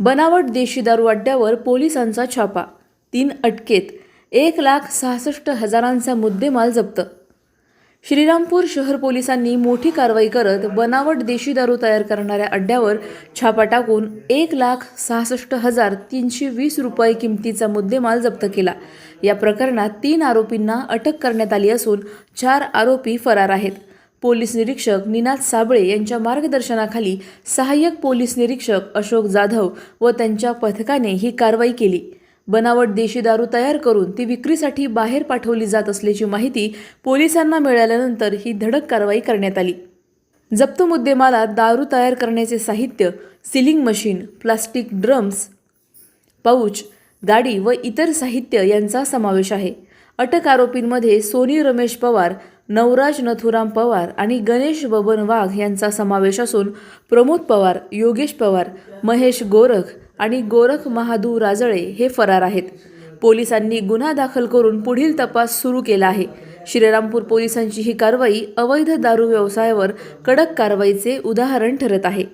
बनावट देशी दारू अड्ड्यावर पोलिसांचा छापा. तीन अटकेत एक लाख सहासष्ट हजारांचा मुद्देमाल जप्त. श्रीरामपूर शहर पोलिसांनी मोठी कारवाई करत बनावट देशी दारू तयार करणाऱ्या अड्ड्यावर छापा टाकून एक लाख सहासष्ट हजार तीनशे वीस रुपये किमतीचा मुद्देमाल जप्त केला. या प्रकरणात तीन आरोपींना अटक करण्यात आली असून चार आरोपी फरार आहेत. पोलीस निरीक्षक निनाद साबळे यांच्या मार्गदर्शनाखाली सहाय्यक पोलीस निरीक्षक अशोक जाधव व त्यांच्या पथकाने ही कारवाई केली. बनावट देशी दारू तयार करून ती विक्रीसाठी बाहेर पाठवली जात असल्याची माहिती पोलिसांना मिळाल्यानंतर ही धडक कारवाई करण्यात आली. जप्त मुद्देमालात दारू तयार करण्याचे साहित्य sealing machine plastic drums pouch गाडी व इतर साहित्य यांचा समावेश आहे. अटक आरोपींमध्ये सोनी रमेश पवार नवराज नथुराम पवार आणि गणेश बबन वाघ यांचा समावेश असून प्रमोद पवार योगेश पवार महेश गोरख आणि गोरख महादू राजळे हे फरार आहेत. पोलिसांनी गुन्हा दाखल करून पुढील तपास सुरू केला आहे. श्रीरामपूर पोलिसांची ही कारवाई अवैध दारू व्यवसायावर कडक कारवाईचे उदाहरण ठरत आहे.